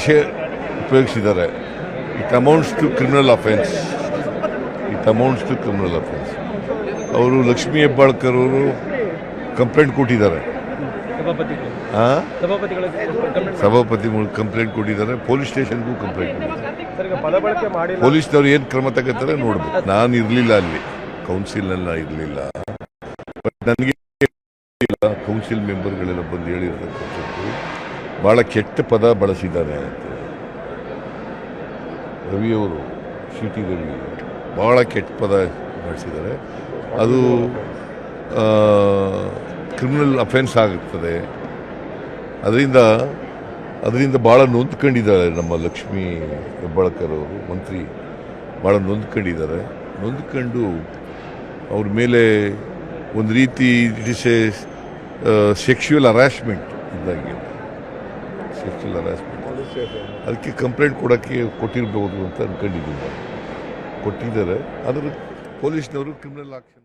ಭಾಷೆ ಉಪಯೋಗಿಸಿದ್ದಾರೆ. It amounts to criminal offence it amounts to criminal offence ಅವರು ಲಕ್ಷ್ಮೀ ಹೆಬ್ಬಾಳ್ಕರ್ ಅವರು complaint ಕೊಟ್ಟಿದ್ದಾರೆ. ಸಭಾಪತಿಗಳು ಕಂಪ್ಲೇಂಟ್ ಕೊಟ್ಟಿದ್ದಾರೆ. ಪೊಲೀಸ್ ಸ್ಟೇಷನ್ಗೂ ಕಂಪ್ಲೇಂಟ್ ಕೊಟ್ಟಿದ್ದಾರೆ. ಪೊಲೀಸ್ನವ್ರು ಏನು ಕ್ರಮ ತಗೋತಾರೆ ನೋಡ್ಬೇಕು. ನಾನು ಇರಲಿಲ್ಲ ಅಲ್ಲಿ. ಕೌನ್ಸಿಲ್ನೆಲ್ಲ ಇರಲಿಲ್ಲ. ಬಟ್ ನನಗೆ ಕೌನ್ಸಿಲ್ ಮೆಂಬರ್ಗಳೆಲ್ಲ ಬಂದು ಹೇಳಿರ್ತಕ್ಕಂಥದ್ದು ಭಾಳ ಕೆಟ್ಟ ಪದ ಬಳಸಿದ್ದಾರೆ ಅಂತ. ರವಿಯವರು ಸಿ ಟಿ ರವಿ ಭಾಳ ಕೆಟ್ಟ ಪದ ಬಳಸಿದ್ದಾರೆ. ಅದು ಕ್ರಿಮಿನಲ್ ಅಫೆನ್ಸ್ ಆಗುತ್ತದೆ. ಅದರಿಂದ ಅದರಿಂದ ಭಾಳ ನೊಂದ್ಕೊಂಡಿದ್ದಾರೆ ನಮ್ಮ ಲಕ್ಷ್ಮೀ ಹೆಬ್ಬಾಳ್ಕರ್ ಅವರು, ಮಂತ್ರಿ. ಭಾಳ ನೊಂದ್ಕೊಂಡಿದ್ದಾರೆ. ನೊಂದ್ಕೊಂಡು ಅವ್ರ ಮೇಲೆ ಒಂದು ರೀತಿ it is a sexual harassment ಇದ್ದಾಗೆ ಸೆಕ್ಷುವಲ್ ಹರಾಸ್ಮೆಂಟ್ ಅದಕ್ಕೆ ಕಂಪ್ಲೇಂಟ್ ಕೊಡೋಕ್ಕೆ ಕೊಟ್ಟಿರ್ಬೋದು ಅಂತ ಅಂದ್ಕೊಂಡಿದ್ದೀನಿ ಕೊಟ್ಟಿದ್ದಾರೆ ಆದರೆ ಪೊಲೀಸ್ನವರು ಕ್ರಿಮಿನಲ್ ಆಕ್ಷನ್